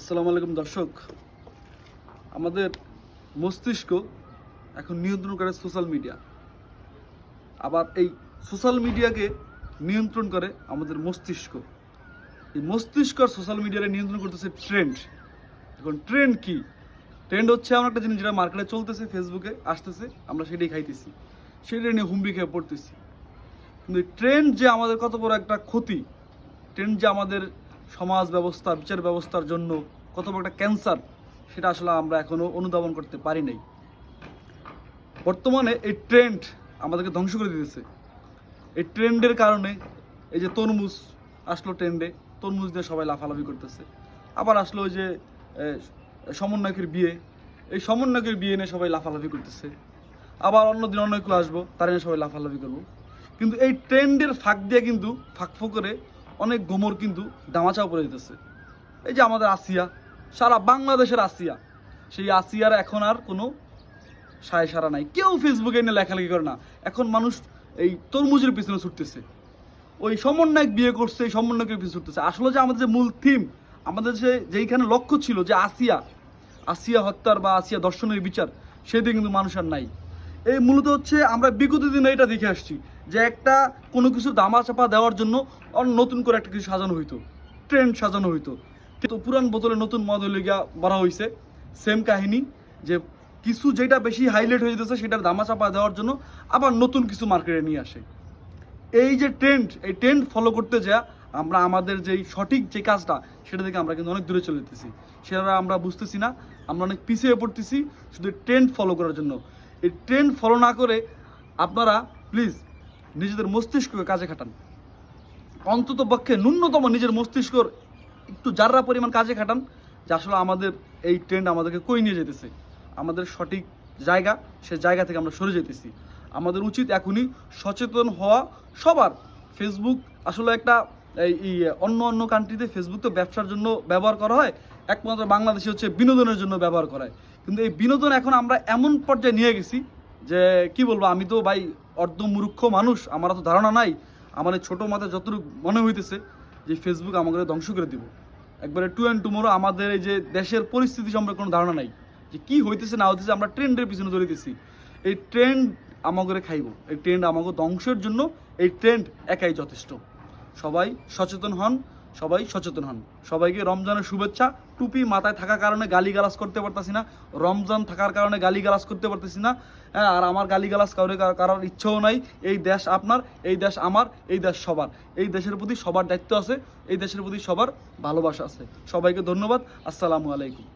আসসালামু আলাইকুম দর্শক। আমাদের মস্তিষ্ক এখন নিয়ন্ত্রণ করে সোশ্যাল মিডিয়া। আবার এই সোশ্যাল মিডিয়াকে নিয়ন্ত্রণ করে আমাদের মস্তিষ্ক। এই মস্তিষ্ক আর সোশ্যাল মিডিয়াকে নিয়ন্ত্রণ করতেছে ট্রেন্ড এখন ট্রেন্ড কি? ট্রেন্ড হচ্ছে আমার একটা জিনিস যেটা মার্কেটে চলতেছে ফেসবুকে আসতেছে, আমরা সেটাই খাইতেছি। সেটা নিয়ে হুমড়ি খেয়ে পড়তেছি। কিন্তু ট্রেন্ড যে আমাদের কত বড় একটা ক্ষতি ট্রেন্ড যে আমাদের সমাজ ব্যবস্থা, বিচার ব্যবস্থার জন্য কত বড় একটা ক্যান্সার সেটা আসলে আমরা এখনও অনুধাবন করতে পারি নাই। বর্তমানে এই ট্রেন্ড আমাদেরকে ধ্বংস করে দিতেছে। এই ট্রেন্ডের কারণে এই যে তরমুজ আসলো ট্রেন্ডে তরমুজ দিয়ে সবাই লাফালাফি করতেছে। আবার আসলো যে সমন্বয়কের বিয়ে, এই সমন্বয়কের বিয়ে নিয়ে সবাই লাফালাফি করতেছে। আবার অন্যদিন অন্য কেউ আসব, তারা নিয়ে সবাই লাফালাফি করব। কিন্তু এই ট্রেন্ডের ফাঁক দিয়ে কিন্তু ফাঁক করে অনেক গোমর কিন্তু দামাচাও পড়ে যেতেছে এই যে আমাদের আসিয়া, সারা বাংলাদেশের আসিয়া, সেই আসিয়ার এখন আর কোনো সায় সারা নাই। কেউ ফেসবুকে এনে লেখালেখি করে না। এখন মানুষ এই তরমুজের পিছনে ছুটতেছে। ওই সমন্বয়ক বিয়ে করছে, এই সমন্বয়কের পিছনে ছুটতেছে। আসলে যে আমাদের যে মূল থিম আমাদের যে যেইখানে লক্ষ্য ছিল যে আসিয়া আসিয়া হত্যার বা আসিয়া দর্শনের বিচার, সেদিকে কিন্তু মানুষ আর নাই। এই মূলত হচ্ছে আমরা বিগত দিনে এটা দেখে আসছি যে একটা কোনো কিছু দামা চাপা দেওয়ার জন্য নতুন করে একটা কিছু সাজানো হইতো ট্রেন্ড সাজানো হইতো। কিন্তু পুরান বোতলে নতুন মদ হলে গিয়া বলা হয়েছে সেম কাহিনী যে কিছু যেটা বেশি হাইলাইট হয়ে যেতেছে সেটার দামা চাপা দেওয়ার জন্য আবার নতুন কিছু মার্কেটে নিয়ে আসে। এই যে ট্রেন্ড এই ট্রেন্ড ফলো করতে যা আমরা আমাদের যেই সঠিক যে কাজটা সেটা থেকে আমরা কিন্তু অনেক দূরে চলে যেতেছি। সেটা আমরা বুঝতেছি না, আমরা অনেক পিছিয়ে পড়তেছি শুধু ট্রেন্ড ফলো করার জন্য। এই ট্রেন্ড ফলো না করে আপনারা প্লিজ নিজেদের মস্তিষ্ককে কাজে খাটান। অন্তত পক্ষে ন্যূনতম নিজের মস্তিষ্কর একটু যাররা পরিমাণ কাজে খাটান, যে আসলে আমাদের এই ট্রেন্ড আমাদেরকে কই নিয়ে যেতেছে। আমাদের সঠিক জায়গা, সে জায়গা থেকে আমরা সরে যেতেছি। আমাদের উচিত এখনই সচেতন হওয়া সবার। ফেসবুক আসলে একটা এই অন্য অন্য কান্ট্রিতে ফেসবুক তো ব্যবসার জন্য ব্যবহার করা হয়। একমাত্র বাংলাদেশে হচ্ছে বিনোদনের জন্য ব্যবহার করা হয়। কিন্তু এই বিনোদন এখন আমরা এমন পর্যায়ে নিয়ে গেছি যে, কি বলব, আমি তো ভাই অর্ধ মূর্খ মানুষ, আমার তো ধারণা নাই। আমার ছোটো মাথায় যতটুকু মনে হইতেছে যে ফেসবুক আমাকে ধ্বংস করে দিব। একবারে টু অ্যান্ড টুমোরো আমাদের এই যে দেশের পরিস্থিতি সম্পর্কে কোনো ধারণা নাই। যে কি হইতেছে, না হইতেছে, আমরা ট্রেন্ডের পিছনে দৌড়িতেছি এই ট্রেন্ড আমাকে খাইব। এই ট্রেন্ড আমাকে ধ্বংসের জন্য এই ট্রেন্ড একাই যথেষ্ট। সবাই সচেতন হন সবাই সচেতন হন। সবাইকে রমজানের শুভেচ্ছা। টুপি মাথায় থাকার কারণে গালি গালাস করতে পারতেছি না। রমজান থাকার কারণে গালি গালাস করতে পারতেছি না। হ্যাঁ আর আমার গালি গালাস কাউরে কারোর ইচ্ছেও নাই। এই দেশ আপনার, এই দেশ আমার, এই দেশ সবার। এই দেশের প্রতি সবার দায়িত্ব আছে, এই দেশের প্রতি সবার ভালোবাসা আছে। সবাইকে ধন্যবাদ। আসসালামু আলাইকুম।